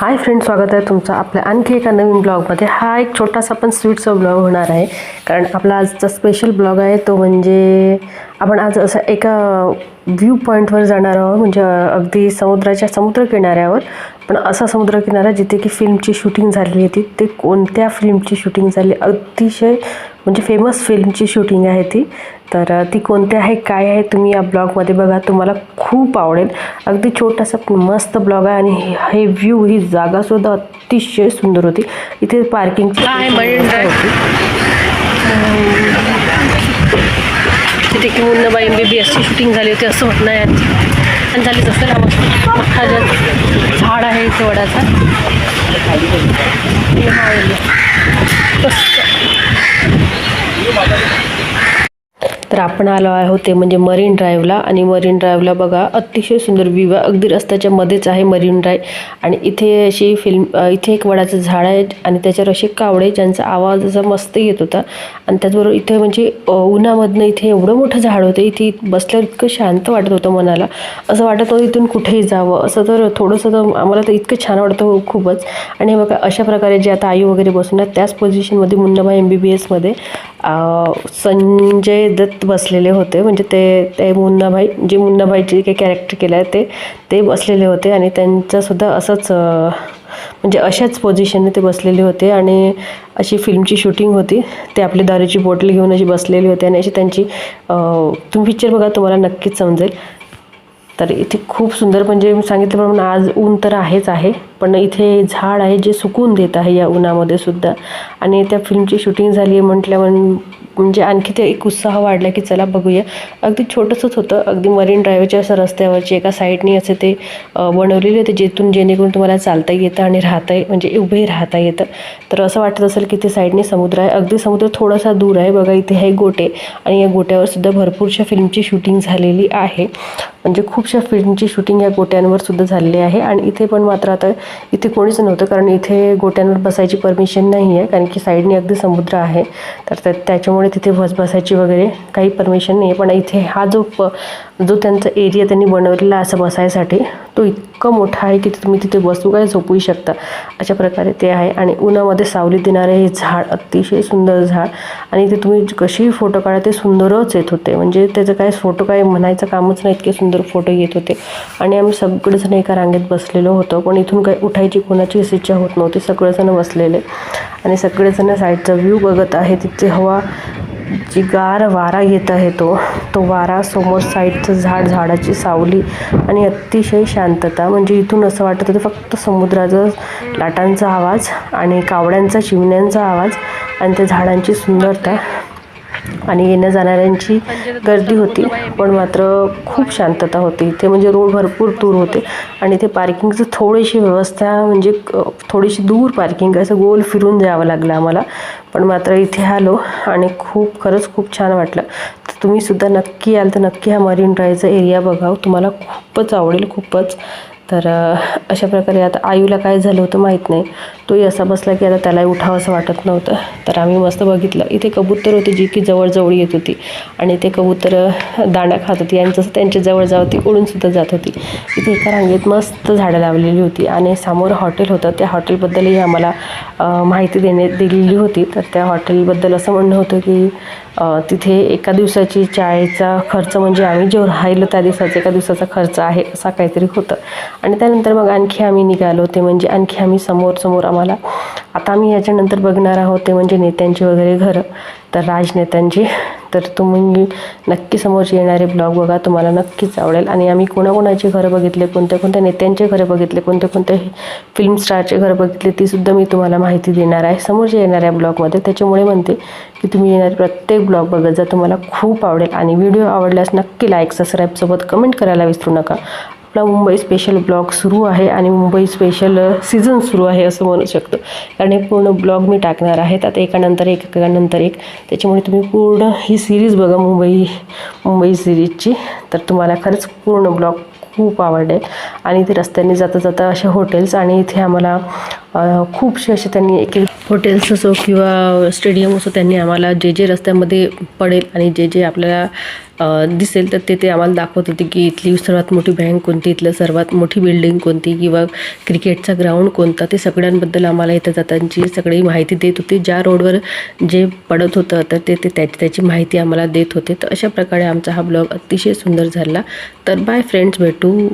Hi friend स्वागत आहे तुमचं आपल्या आणखी एका नवीन ब्लॉगमध्ये हा एक छोटासा पण स्वीटचा ब्लॉग होणार आहे. कारण आपला आजचा स्पेशल ब्लॉग आहे तो म्हणजे आपण आज असं एका व्ह्यू पॉईंटवर जाणार आहोत. म्हणजे अगदी समुद्राच्या समुद्रकिनाऱ्यावर. पण असा समुद्रकिनारा जिथे की फिल्मची शूटिंग झालेली होती ते कोणत्या फिल्मची शूटिंग झाली? अतिशय म्हणजे फेमस फिल्मची शूटिंग आहे ती. तर ती कोणती आहे काय आहे तुम्ही या ब्लॉगमध्ये बघा. तुम्हाला खूप आवडेल. अगदी छोटासा मस्त ब्लॉग आहे आणि हे- व्ह्यू ही जागासुद्धा अतिशय सुंदर होती. इथे पार्किंगची तिथे की मुन्नाबाई एम बी बी एसची शूटिंग झाली होती असं होत नाही आणि झालीच असेल हा मस्त मोठा झाड आहे इथे वडाचा हा area. मस्त. तर आपण आलो आहोत ते म्हणजे मरीन ड्राईव्हला आणि मरीन ड्राईव्हला बघा अतिशय सुंदर व्ह्यू आहे. अगदी रस्त्याच्या मध्येच आहे मरीन ड्राईव्ह आणि इथे अशी फिल्म इथे एक वडाचं झाड आहे आणि त्याच्यावर असे कावडे ज्यांचा आवाज असा मस्त येत होता. आणि त्याचबरोबर इथे म्हणजे उन्हामधनं इथे एवढं मोठं झाड होतं. इथे बसल्यावर इतकं शांत वाटत होतं मनाला. असं वाटत होतं इथून कुठेही जावं. असं तर थोडंसं तर आम्हाला तर इतकं छान वाटतं हो, खूपच. आणि बघा अशा प्रकारे जे आता आई वगैरे बसून आहेत त्याच पोझिशनमध्ये मुन्नाबाई एम बी बी एसमध्ये संजय दत्त बसलेले होते. म्हणजे ते ते मुन्नाभाई जे मुन्नाभाईचे काही कॅरेक्टर केलं आहे ते ते बसलेले होते आणि त्यांचंसुद्धा असंच म्हणजे अशाच पोझिशनने ते बसलेले होते आणि अशी फिल्मची शूटिंग होती. ते आपली दारूची बॉटल घेऊन अशी बसलेली होती आणि अशी त्यांची तुम्ही पिक्चर बघा तुम्हाला नक्कीच समजेल. तर इथे खूप सुंदर म्हणजे मी सांगितल्याप्रमाणे आज ऊन तर आहेच आहे पण इथे झाड आहे जे सुकून देत आहे या उन्हामध्ये सुद्धा. आणि त्या फिल्मची शूटिंग झाली आहे म्हटल्यावर म्हणजे आणखी ते एक उत्साह वाढला की चला बघूया. अगदी छोटंसंच होतं अगदी मरीन ड्राईव्हच्या असं रस्त्यावरचे एका साईडनी असे ते बनवलेले होते जेथून जेणेकरून तुम्हाला चालता येतं आणि राहता ये- म्हणजे उभे राहता येतं. तर असं वाटत असेल की ते साईडने समुद्र आहे. अगदी समुद्र थोडासा दूर आहे. बघा इथे हे गोटे आणि या गोट्यावर सुद्धा भरपूरशा फिल्मची शूटिंग झालेली आहे. म्हणजे खूपशा फिल्मची शूटिंग या गोट्यांवर सुद्धा झालेली आहे. आणि इथे पण मात्र आता इथे कोणीच नव्हतं कारण इथे गोट्यांवर बसायची परमिशन नाही आहे कारण की साईडने अगदी समुद्र आहे. तर त्या- त्याच्यामुळे तिथे बस बसायची वगैरे काही परमिशन नाही आहे. पण इथे हा जो प जो त्यांचा एरिया त्यांनी बनवलेला असं बसायसाठी तो इतकं मोठा आहे की तुम्ही तिथे बसू काय झोपूही शकता. अशा प्रकारे ते आहे आणि उन्हामध्ये सावली देणारे हे झाड अतिशय सुंदर झाड आणि ते तुम्ही कशीही फोटो काढा ते सुंदरच येत होते. म्हणजे त्याचं काय फोटो काय म्हणायचं कामच नाही इतके सुंदर फोटो येत होते. आणि आम्ही सगळेजण एका रांगेत बसलेलो होतो. पण इथून काही उठायची कोणाचीच इच्छा होत नव्हती. सगळेजण बसलेले आणि सगळेजण साईडचा व्ह्यू बघत आहे तिथे हवा जी गार वारा येत आहे तो. तो वारा समोर साईडचं झाड झाडाची सावली आणि अतिशय शांतता. म्हणजे इथून असं वाटत होतं फक्त समुद्राचा लाटांचा आवाज आणि कावड्यांचा चिमण्यांचा आवाज आणि त्या झाडांची सुंदरता. आणि येण्या जाणाऱ्यांची गर्दी होती पण मात्र खूप शांतता होती. इथे म्हणजे रोड भरपूर दूर होते आणि ते पार्किंगचं थोडीशी व्यवस्था म्हणजे थोडीशी दूर पार्किंग असं गोल फिरून जावं लागलं आम्हाला. पण मात्र इथे आलो आणि खूप खरंच खूप छान वाटलं. तर तुम्ही सुद्धा नक्की याल तर नक्की हा मरीन ड्राईव्हचा एरिया बघाव. तुम्हाला खूपच आवडेल खूपच. तर अशा प्रकारे आता आयूला काय झालं होतं माहीत नाही. तोही असा बसला की आता त्यालाही उठावं असं वाटत नव्हतं. तर आम्ही मस्त बघितलं. इथे कबूतर होती जी की जवळजवळ येत होती. आणि ते कबूतर दाणा खात होती आणि जसं त्यांच्या जवळ जावं ती उडूनसुद्धा जात होती. इथे एका रांगेत मस्त झाडं लावलेली होती आणि समोर हॉटेल होतं. त्या हॉटेलबद्दलही आम्हाला माहिती देण्यात दिलेली होती. तर त्या हॉटेलबद्दल असं म्हणणं होतं की तिथे एका दिवसाची चायचा खर्च म्हणजे आम्ही जो राहिलो त्या दिवसाचा एका दिवसाचा खर्च आहे असा काहीतरी होतं. आणि त्यानंतर मग आणखी आम्ही निघालो. ते म्हणजे आणखी आम्ही समोर समोर आम्हाला आता आम्ही याच्यानंतर बघणार आहोत ते म्हणजे नेत्यांची वगैरे घरं. तर राजनेत्यांची. तर तुम्ही नक्की समोरचे येणारे ब्लॉग बघा तुम्हाला नक्कीच आवडेल. आणि आम्ही कोणाकोणाचे घरं बघितले कोणत्या कोणत्या नेत्यांचे घरं बघितले कोणत्या कोणत्या फिल्म स्टारचे घरं बघितले तीसुद्धा मी तुम्हाला माहिती देणार आहे. समोरच्या येणाऱ्या ब्लॉगमध्ये. त्याच्यामुळे म्हणते की तुम्ही येणारे प्रत्येक ब्लॉग बघत जा. तुम्हाला खूप आवडेल. आणि व्हिडिओ आवडल्यास नक्की लाईक सबस्क्राईबसोबत कमेंट करायला विसरू नका. आपला मुंबई स्पेशल ब्लॉग सुरू आहे आणि मुंबई स्पेशल सीझन सुरू आहे असं म्हणू शकतो. कारण हे पूर्ण ब्लॉग मी टाकणार आहेत आता एकानंतर एक एकानंतर एक. त्याच्यामुळे तुम्ही पूर्ण ही सिरीज बघा मुंबई मुंबई सिरीजची तर तुम्हाला खरंच पूर्ण ब्लॉग खूप आवडेल. आणि इथे रस्त्याने जाता जाता असे हॉटेल्स आणि इथे आम्हाला खूपसे असे त्यांनी एक एक हॉटेल्स असो किंवा स्टेडियम असो त्यांनी आम्हाला जे जे रस्त्यामध्ये पडेल आणि जे जे आपल्याला दिसेल तर ते ते आम्हाला दाखवत होते की इथली सर्वात मोठी बँक कोणती इथलं सर्वात मोठी बिल्डिंग कोणती किंवा क्रिकेटचा ग्राउंड कोणता ते सगळ्यांबद्दल आम्हाला इथं जातांची सगळी माहिती देत होती. ज्या रोडवर जे पडत होतं तर ते ते त्याची त्याची माहिती आम्हाला देत होते. तर अशा प्रकारे आमचा हा ब्लॉग अतिशय सुंदर झाला. तर बाय फ्रेंड्स भेटू